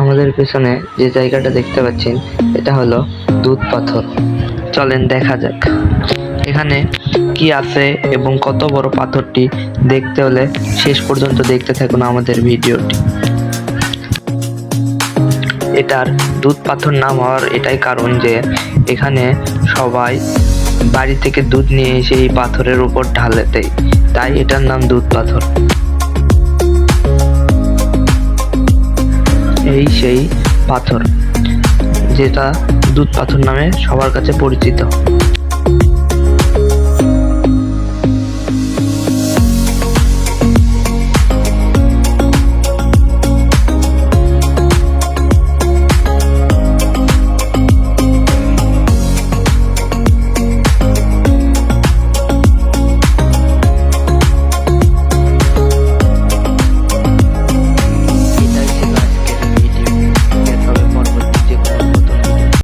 আমাদের পেছনে যে জায়গাটা দেখতে পাচ্ছেন, এটা হলো দুধ পাথর। চলেন দেখা যাক। এখানে কি আছে এবং কত বড় পাথরটি দেখতে হলে শেষ পর্যন্ত দেখতে থাকুন আমাদের ভিডিওটি। এটার দুধ পাথর নাম হওয়ার এটাই কারণ যে এখানে সবাই বাড়ি থেকে দুধ নিয়ে এসে এই পাথরের উপর ঢালে দেয়। তাই এটার নাম দুধ পাথর। এই সেই পাথর যেটা দুধ পাথর নামে সবার কাছে পরিচিত।